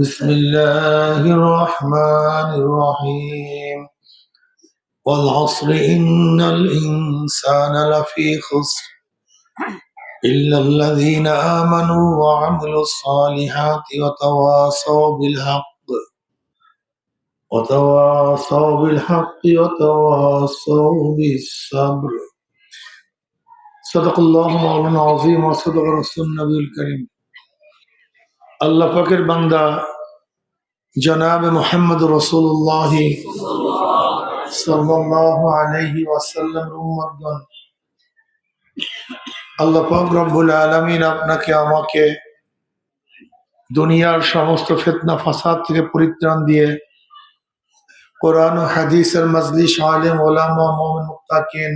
بسم الله الرحمن الرحيم. والعصر إن الإنسان لفي خسر. إلا الذين آمنوا وعملوا الصالحات وتواصوا بالحق. وتواصوا بالحق وتواصوا بالصبر. صدق الله مولانا العظيم وصدق رسول النبي الكريم. আল্লাহ পাকের বান্দা জনাব মোহাম্মদ রসুল্লাহ সাল্লাল্লাহু আলাইহি ওয়াসাল্লাম উম্মতগণ আল্লাহ পাক রব্বুল আলামিন আপনাকে আমাকে দুনিয়ার সমস্ত ফিতনা ফাসাদ থেকে পরিত্রাণ দিয়ে কোরআন ও হাদিসের মজলিস আলেম ওলামা মোমিন মুত্তাকিন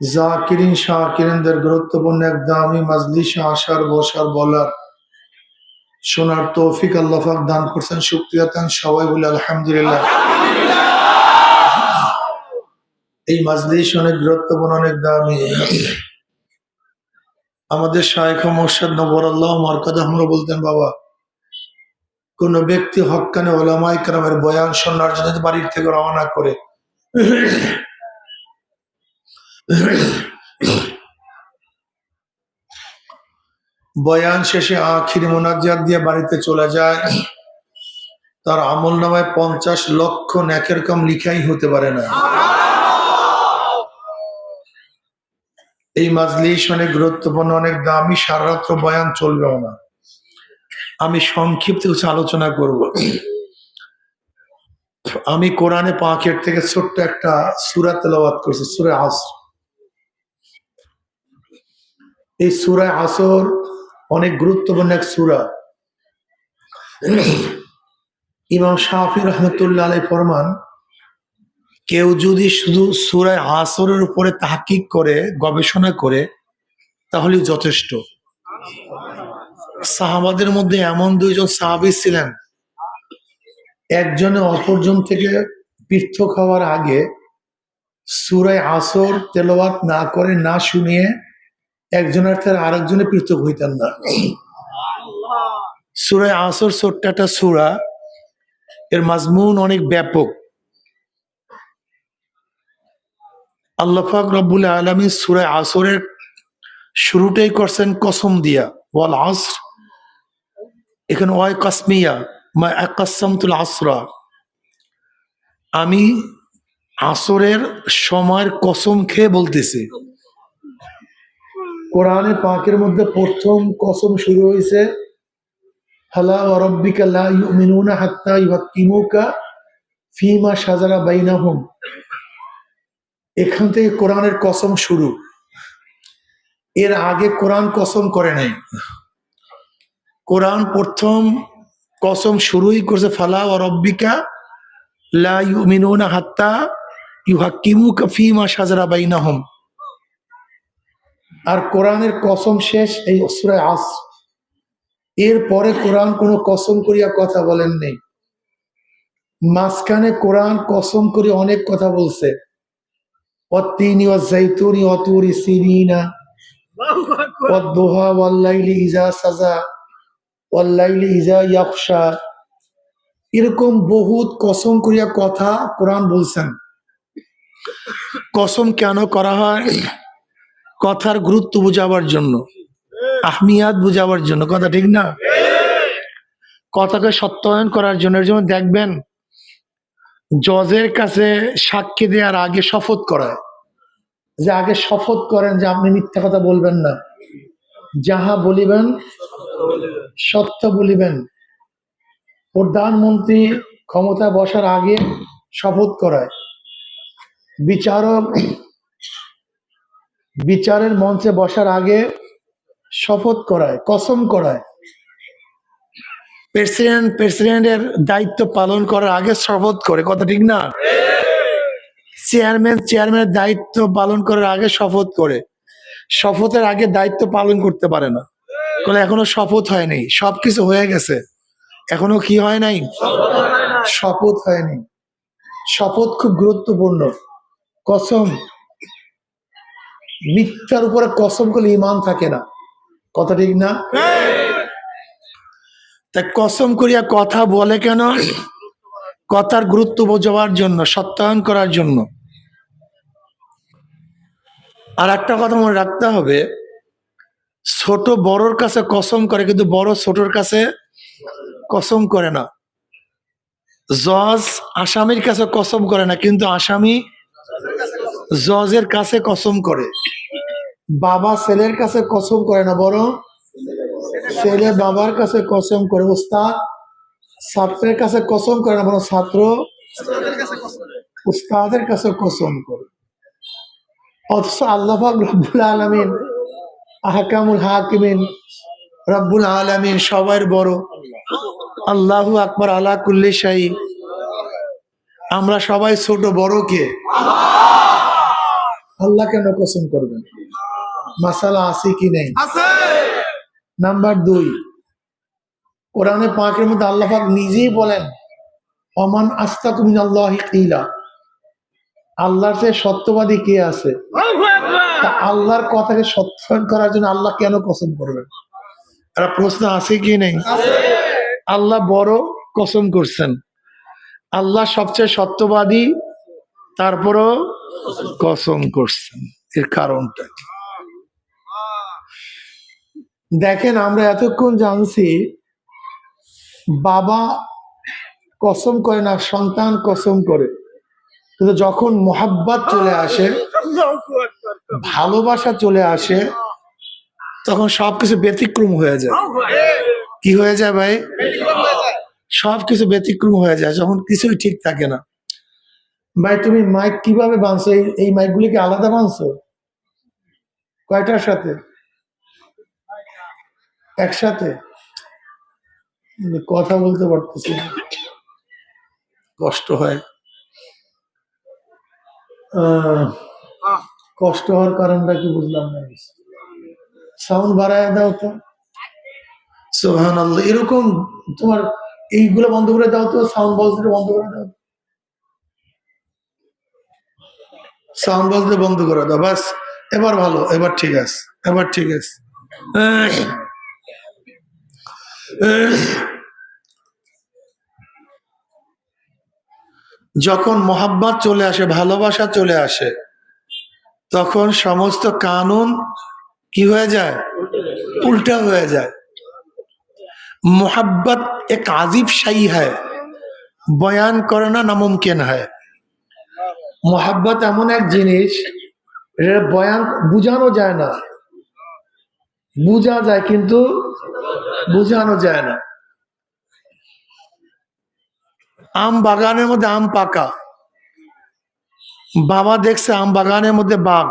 জাকিরিন শাকিরিনদের গুরুত্বপূর্ণ এক দামি মজলিসে আসার বসার বলার শোনার তৌফিক আল্লাহ দান করছেন, শুক্রিয়া তান সবাই বলে আলহামদুলিল্লাহ। এই মাজলিস অনেক গুরুত্বপূর্ণ, অনেক দামি। আমাদের শায়েখ মোর্শেদ নবর আল্লাহ মার্কাদ আমরা বলতেন, বাবা, কোন ব্যক্তি হকানে ওলামাই কালামের বয়ান শোনার জন্য বাড়ির থেকে রওনা করে। বয়ান শেষে আখির মোনাজাত দিয়ে বাড়িতে চলে যায়। তার আমল নামায় পঞ্চাশ লক্ষ ন্যাকের কম লিখাই হতে পারে না। এই মাজলিস অনেক গুরুত্বপূর্ণ, অনেক দামি সারাত্র বয়ান চলবেও না। আমি সংক্ষিপ্ত কিছু আলোচনা করব। আমি কোরআনে পাঁকের থেকে ছোট্ট একটা সুরা তেলাওয়াত করছি, সুরে আস এই সুরায় আসর অনেক গুরুত্বপূর্ণ এক সুরা। ইমাম শাহি রহমতুল্লাহ আলাই ফরমান, কেউ যদি শুধু সুরায় আসরের উপরে তাহকিক করে, গবেষণা করে, তাহলে যথেষ্ট। সাহাবাদের মধ্যে এমন দুইজন সাহাবি ছিলেন, একজনে অপরজন থেকে পৃথক হওয়ার আগে সুরায় আসর তেলাওয়াত না করে না শুনিয়ে একজনের থেকে আরেকজনে পৃথক হইতেন না। সুরায় আসর ছোট্ট একটা সুরা এর মাজমুন অনেক ব্যাপক। আল্লাহাক রব্বুল আলমী সুরায় আসরের শুরুটাই করছেন কসম দিয়া ওয়াল আসর। এখানে ওয়াই কাসমিয়া মা একাসমতুল আসরা। আমি আসরের সময়ের কসম খেয়ে বলতেছি। কোরআনে পাকের মধ্যে প্রথম কসম শুরু হয়েছে ফালা রব্বিকা লা ইউমিনুনা হাত্তা ইউহাক্কিমুকা ফিমা সাজারা বাইনাহুম। এখান থেকে কোরআনের কসম শুরু। এর আগে কোরআন কসম করে নাই। কোরআন প্রথম কসম শুরুই করছে, ফালা ও রব্বিকা লা ইউমিনুনা হাত্তা ইউহাক্কিমুকা ফিমা সাজারা বাইনাহুম। আর কোরআনের কসম শেষ, এই অসুরায় আস। এর পরে কোরআন কোনো কসম করিয়া কথা বলেন নেই মাঝখানে কোরআন কসম করে অনেক কথা বলছে। সাজা। এরকম বহুত কসম করিয়া কথা কোরআন বলছেন। কসম কেন করা হয়? কথার গুরুত্ব বুঝাবার জন্য, আহমিয়াত বুঝাবার জন্য, কথা ঠিক না? কথাকে সত্যায়ন করার জন্য, এর জন্য দেখবেন, জজের কাছে সাক্ষী দেওয়ার আগে শপথ করায়। যে আগে শপথ করেন যে আপনি মিথ্যা কথা বলবেন না। যাহা বলিবেন, সত্য বলিবেন। প্রধানমন্ত্রী ক্ষমতা বসার আগে শপথ করায়। বিচারক বিচারের মঞ্চে বসার আগে শপথ করায়, কসম করায়। প্রেসিডেন্ট, প্রেসিডেন্টের দায়িত্ব পালন করার আগে শপথ করে, কথা ঠিক না? চেয়ারম্যান, চেয়ারম্যানের দায়িত্ব পালন করার আগে শপথ করে। শপথের আগে দায়িত্ব পালন করতে পারে না। বলে এখনও শপথ হয়নি, সবকিছু হয়ে গেছে। এখনও কি হয় নাই? শপথ হয়নি। শপথ খুব গুরুত্বপূর্ণ। কসম। মিথ্যার উপরে কসম করলে ইমান থাকে না। কথা ঠিক না? তাই কসম করিয়া কথা বলে কেন? কথার গুরুত্ব বোঝাবার জন্য, সত্যায়ন করার জন্য। আর একটা কথা মনে রাখতে হবে, ছোট বড়র কাছে কসম করে, কিন্তু বড় ছোটর কাছে কসম করে না। জজ আসামির কাছে কসম করে না, কিন্তু আসামি জজের কাছে কসম করে। বাবা ছেলের কাছে কসম করে না, বরং ছেলে বাবার কাছে কসম করে। উস্তাদ, ছাত্রের কাছে কসম করে না, বরং ছাত্র উস্তাদের কাছে কসম করে। অথচ আল্লাহ রব্বুল আলমিন, আহকামুল হাকিমিন, রব্বুল আলমিন সবার বড়। আল্লাহু আকবর আলা কুল্লি শাহী আমরা সবাই ছোট, বড় কে? আল্লাহ কেন কসম করবেন? মাসালা আছে কি নেই? নাম্বার দুই কোরআনে পাকের মধ্যে আল্লাহ পাক নিজেই বলেন অমান আস্তা মিন আল্লাহ ইলা আল্লাহর সে সত্যবাদী কে আছে? আল্লাহর কথাকে সত্যায়ন করার জন্য আল্লাহ কেন কসম করবেন? একটা প্রশ্ন আছে কি নেই? আল্লাহ বড় কসম করছেন। আল্লাহ সবচেয়ে সত্যবাদী তারপরও কসম করছেন। এর কারণটা কি? দেখেন, আমরা এতক্ষণ জানছি, বাবা কসম করে না, সন্তান কসম করে। কিন্তু যখন মোহাব্বত চলে আসে, ভালোবাসা চলে আসে, তখন সবকিছু ব্যতিক্রম হয়ে যায়। কি হয়ে যায় ভাই? সবকিছু ব্যতিক্রম হয়ে যায়, যখন কিছুই ঠিক থাকে না। ভাই, তুমি মাইক কীভাবে বানছো? এই এই মাইকগুলিকে আলাদা বানছো? কয়টার সাথে? একসাথে? কথা বলতে পারতেছি। কষ্ট হয়। কষ্ট হওয়ার কারণটা কি বুঝলাম না সাউন্ড বাড়ায় দাও তো। সোহান এরকম তোমার এইগুলো বন্ধ করে দাও তো সাউন্ড বক্স বন্ধ করে দাও। সাউন্ড বক্স বন্ধ করে দাও বাস এবার ভালো এবার ঠিক আছে এবার ঠিক আছে যখন মোহাব্বত চলে আসে ভালোবাসা চলে আসে তখন সমস্ত কানুন কি হয়ে যায় উল্টা হয়ে যায় मोहब्बत एक आजिब शाही है বয়ান করানো নামুমকিন হয় মোহাব্বত এমন এক জিনিস বয়ান বুঝানো যায় না। বুঝা যায় কিন্তু বুঝানো যায় না। আম বাগানের মধ্যে আম পাকা। বাবা দেখছে আম বাগানের মধ্যে বাঘ।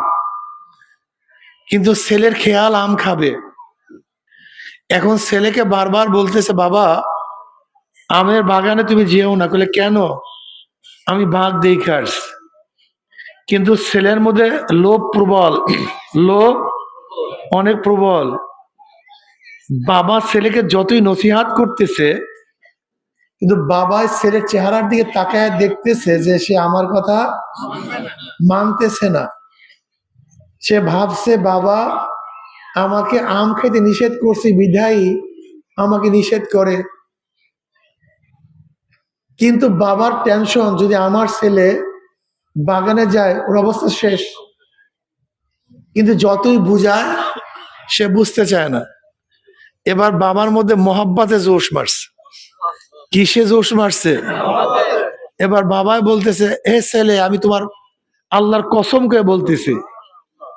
কিন্তু ছেলের খেয়াল আম খাবে। এখন ছেলেকে বারবার বলতেছে, বাবা, আমের বাগানে তুমি যেও না। কেন? আমি বাঘ দেখে আসছি। কিন্তু ছেলের মধ্যে লোভ প্রবল, লোভ অনেক প্রবল। বাবা ছেলেকে যতই নসিহাত করতেছে, কিন্তু বাবা ছেলের চেহারার দিকে তাকায় দেখতেছে যে সে আমার কথা মানতেছে না। সে ভাবছে, বাবা, আমাকে আম খেতে নিষেধ করছি, বিধায়ী আমাকে নিষেধ করে। কিন্তু বাবার টেনশন, যদি আমার ছেলে বাগানে যায়, ওর অবস্থা শেষ। কিন্তু যতই বুঝায়, সে বুঝতে চায় না। এবার বাবার মধ্যে মহাব্বাতে জোশ মারছে। কিসে জোশ মারছে? এবার বাবাই বলতেছে, এ ছেলে, আমি তোমার আল্লাহর কসম করে বলতেছি,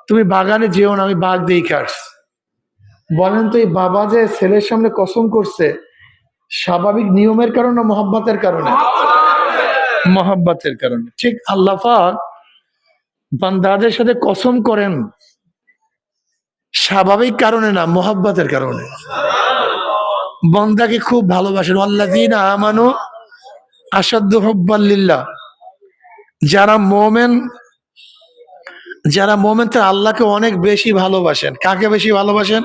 তুমি বাগানে যেও না, আমি বাঘ দিয়ে কাটস বলেন তো, এই বাবা যে ছেলের সামনে কসম করছে, স্বাভাবিক নিয়মের কারণে মহাব্বাতের কারণে? মহাব্বাতের কারণে। ঠিক আল্লাহ বান্দাদের সাথে কসম করেন, স্বাভাবিক কারণে না, মহাব্বাতের কারণে। বন্দাকে খুব ভালোবাসেন। আল্লাহ আমানু আসাদ্দ হব্বাল্লিল্লাহ যারা মোমেন যারা মোমেন, তারা আল্লাহকে অনেক বেশি ভালোবাসেন। কাকে বেশি ভালোবাসেন?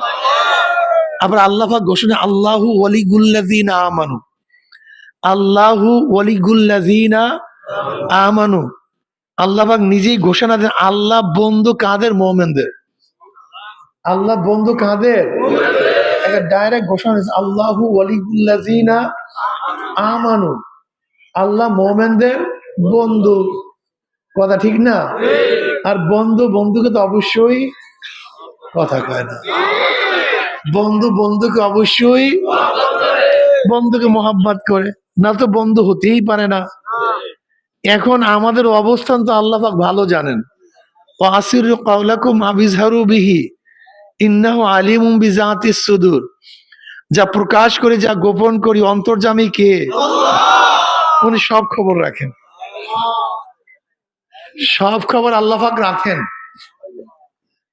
আবার আল্লাহ ঘোষণা, আল্লাহু আমানু। আল্লাহু ওয়ালিগুল্লাযিনা আমানু। আল্লাহ পাক নিজেই ঘোষণা দেন, আল্লাহ বন্ধু কাদের? মোমেনদের। আল্লাহ বন্ধু কাদের? ডাইরেক্ট ঘোষণা দিয়েছে, আল্লাহু ওয়ালিউল্লাযিনা আমানু। আল্লাহ মোমেনদের বন্ধু। কথা ঠিক না? আর বন্ধু বন্ধুকে তো অবশ্যই কথা কয় না। বন্ধু বন্ধুকে অবশ্যই বন্ধুকে মোহাব্বত করে। না তো বন্ধু হতেই পারে না। এখন আমাদের অবস্থান তো আল্লাহফাক ভালো জানেন। ও ইন্নাহু বিজাতিস সুদূর। যা প্রকাশ করে, যা গোপন করি, অন্তর্জামী কে? উনি সব খবর রাখেন। সব খবর আল্লাহ পাক রাখেন।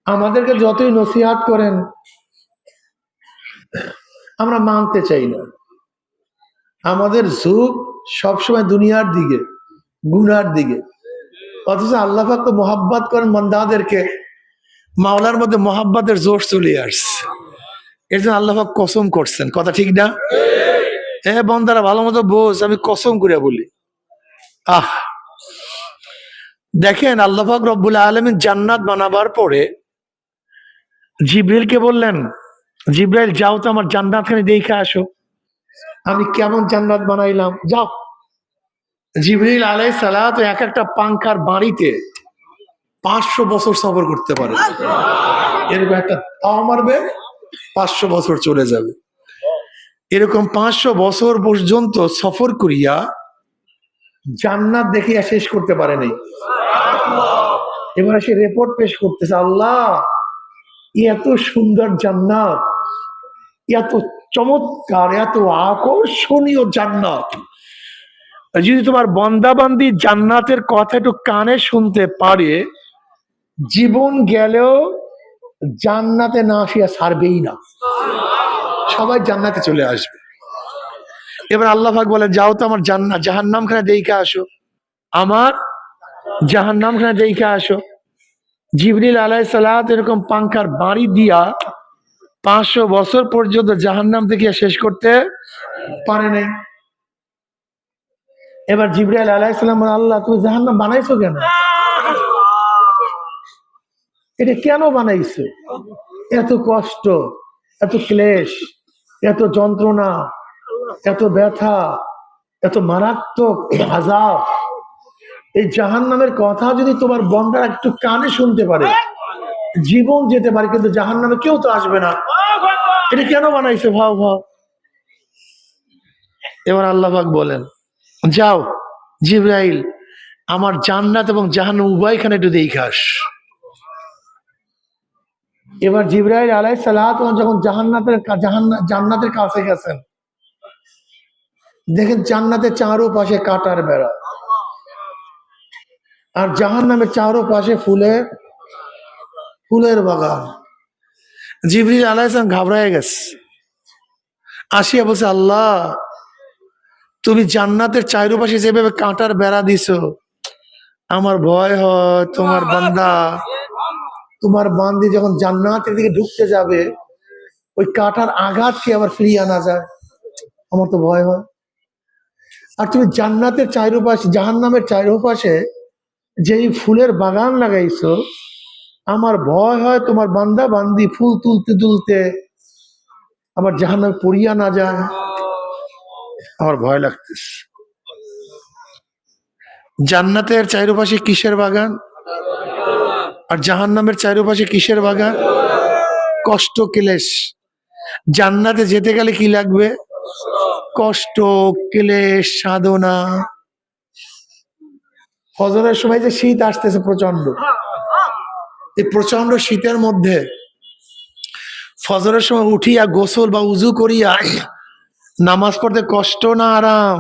আমাদেরকে যতই নসিহাত করেন, আমরা মানতে চাই না। আমাদের ঝুঁক সবসময় দুনিয়ার দিকে, গুনার দিকে। অথচ আল্লাহফাক তো মোহাব্বত করেন মন্দাদেরকে মাওলার মধ্যে মোহাব্বতের জোর চলে আসছে। এর জন্য আল্লাহাক কসম করছেন। কথা ঠিক না? এ বন্দারা ভালো মতো বোঝ, আমি কসম করে বলি। আহ! দেখেন আল্লাহ পাক রব্বুল আলমিন জান্নাত বানাবার পরে জিব্রিলকে বললেন, জিব্রাইল, যাও তো আমার জান্নাত খানি দেখে আসো। আমি কেমন জান্নাত বানাইলাম? যাও। জিবরিল আলাই সালাত এক একটা পাঙ্খার বাড়িতে পাঁচশো বছর সফর করতে পারে। এরকম একটা তাও মারবে, পাঁচশো বছর চলে যাবে। এরকম পাঁচশো বছর পর্যন্ত সফর করিয়া জান্নাত দেখিয়া শেষ করতে পারেনি এবার সে রিপোর্ট পেশ করতেছে, আল্লাহ, এত সুন্দর জান্নাত, এত চমৎকার, এত আকর্ষণীয় জান্নাত। যদি তোমার বন্দাবান্দি জান্নাতের কথা একটু কানে শুনতে পারে, জীবন গেলেও জান্নাতে না আসিয়া ছাড়বেই না। সবাই জান্নাতে চলে আসবে। এবার আল্লাহ পাক বলে যাও তো আমার জান্নাত জাহান্নাম খানে দেখে আসো। আমার জাহান্নাম খানে দেখে আসো। জিবরিল আলাই সালাত এরকম পাঙ্খার বাড়ি দিয়া পাঁচশো বছর পর্যন্ত জাহান্নাম থেকে শেষ করতে পারে নাই। এবার জিব্রাইল আলাইসালাম আল্লাহ, তুমি জাহান্নাম বানাইছো কেন? এটা কেন বানাইছো? এত কষ্ট, এত ক্লেশ, এত যন্ত্রণা, এত ব্যথা, এত মারাত্মক আজাব এই জাহান্নামের কথা যদি তোমার বন্ধার একটু কানে শুনতে পারে জীবন যেতে পারে, কিন্তু জাহান্নামে কেউ তো আসবে না। এটা কেন বানাইছে? ভাও ভাও। এবার আল্লাহ পাক বলেন, যাও, জিব্রাইল, আমার জান্নাত এবং জাহান্ন উভয়খানে একটু দেখাস এবার জিব্রাইল আলাই সালাত যখন জাহান্নাতের জাহান্না- জান্নাতের কাছে গেছেন, দেখেন জান্নাতের চারো পাশে কাটার বেড়া। আর জাহান্নামের চারো পাশে ফুলের ফুলের বাগান। জিবরিল আলাইসালাম ঘাবড়ায় গেছে। আসিয়া বলছে, আল্লাহ, তুমি জান্নাতের চারপাশে যেভাবে কাঁটার বেড়া দিছো, আমার ভয় হয়, তোমার বান্দা, তোমার বান্দি যখন জান্নাতের দিকে ঢুকতে যাবে, ওই কাঁটার আঘাত কি আবার ফিরিয়ে আনা যায়? আমার তো ভয় হয়। আর তুমি জান্নাতের চারপাশে, জাহান্নামের চারপাশে যেই ফুলের বাগান লাগাইছো আমার ভয় হয় তোমার বান্দা বান্দি, ফুল তুলতে তুলতে আমার জাহান্নামে পড়িয়া না যায়। আমার ভয় লাগতেছে। জান্নাতের চারপাশে কিসের বাগান? আর জাহান্নামের চারপাশে কিসের বাগান? কষ্ট, ক্লেশ। জান্নাতে যেতে গেলে কি লাগবে? কষ্ট, ক্লেশ, সাধনা। ফজরের সময় যে শীত আসতেছে প্রচণ্ড এই প্রচণ্ড শীতের মধ্যে ফজরের সময় উঠিয়া গোসল বা উজু করিয়া নামাজ পড়তে কষ্ট না আরাম?